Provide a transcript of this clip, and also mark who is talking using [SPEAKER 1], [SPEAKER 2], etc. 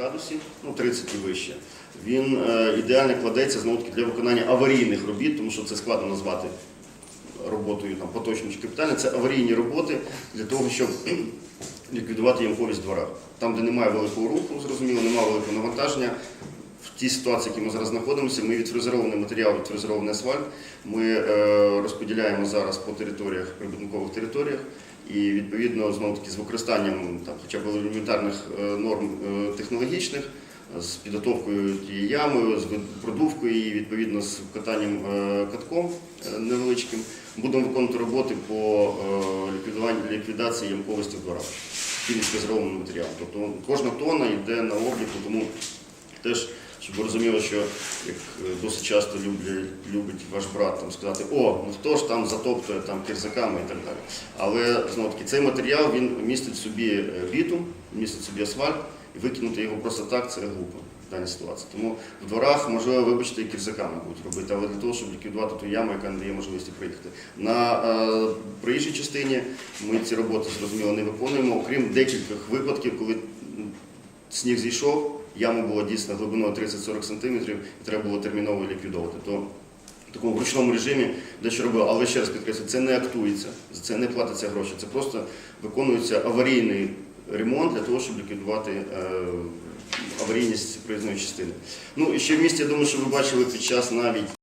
[SPEAKER 1] градусів, ну 30 і вище. Він е, ідеально кладеться знову таки для виконання аварійних робіт, тому що це складно назвати роботою там, поточною чи капітальною. Це аварійні роботи для того, щоб ліквідувати ямковість двора. Там, де немає великого руху, зрозуміло, немає великого навантаження. В тій ситуації, в якій ми зараз знаходимося, ми відфрезерований матеріал, відфрезерований асфальт. Ми е, розподіляємо зараз по територіях, прибудинкових територіях. І відповідно знову таки з використанням там, хоча б елементарних е, норм е, технологічних, з підготовкою тієї ями, з продувкою її, відповідно з катанням катком невеличким, будемо виконувати роботи по ліквідації ямковості в дворах фізично матеріалом. Тобто кожна тонна йде на обліку, тому теж. Щоб ви розуміли, що як е, досить часто люблять, любить ваш брат там сказати, о, ну хто ж там затоптує там кірзаками і так далі. Але знову таки цей матеріал він містить в собі е, бітум, містить в собі асфальт, і викинути його просто так це глупо в даній ситуації. Тому в дворах, можливо, вибачте, і кірзаками будуть робити, але для того, щоб ліквідувати ту яму, яка не дає можливості проїхати. На е, проїжджій частині ми ці роботи зрозуміло не виконуємо, окрім декількох випадків, коли сніг зійшов. Яма була дійсно глибиною 30-40 см і треба було терміново ліквідовувати. То в такому ручному режимі дещо робили, але ще раз підкреслю, це не актується, за це не платиться гроші. Це просто виконується аварійний ремонт для того, щоб ліквідувати е, аварійність проїзної частини. Ну і ще в місті, я думаю, що ви бачили під час навіть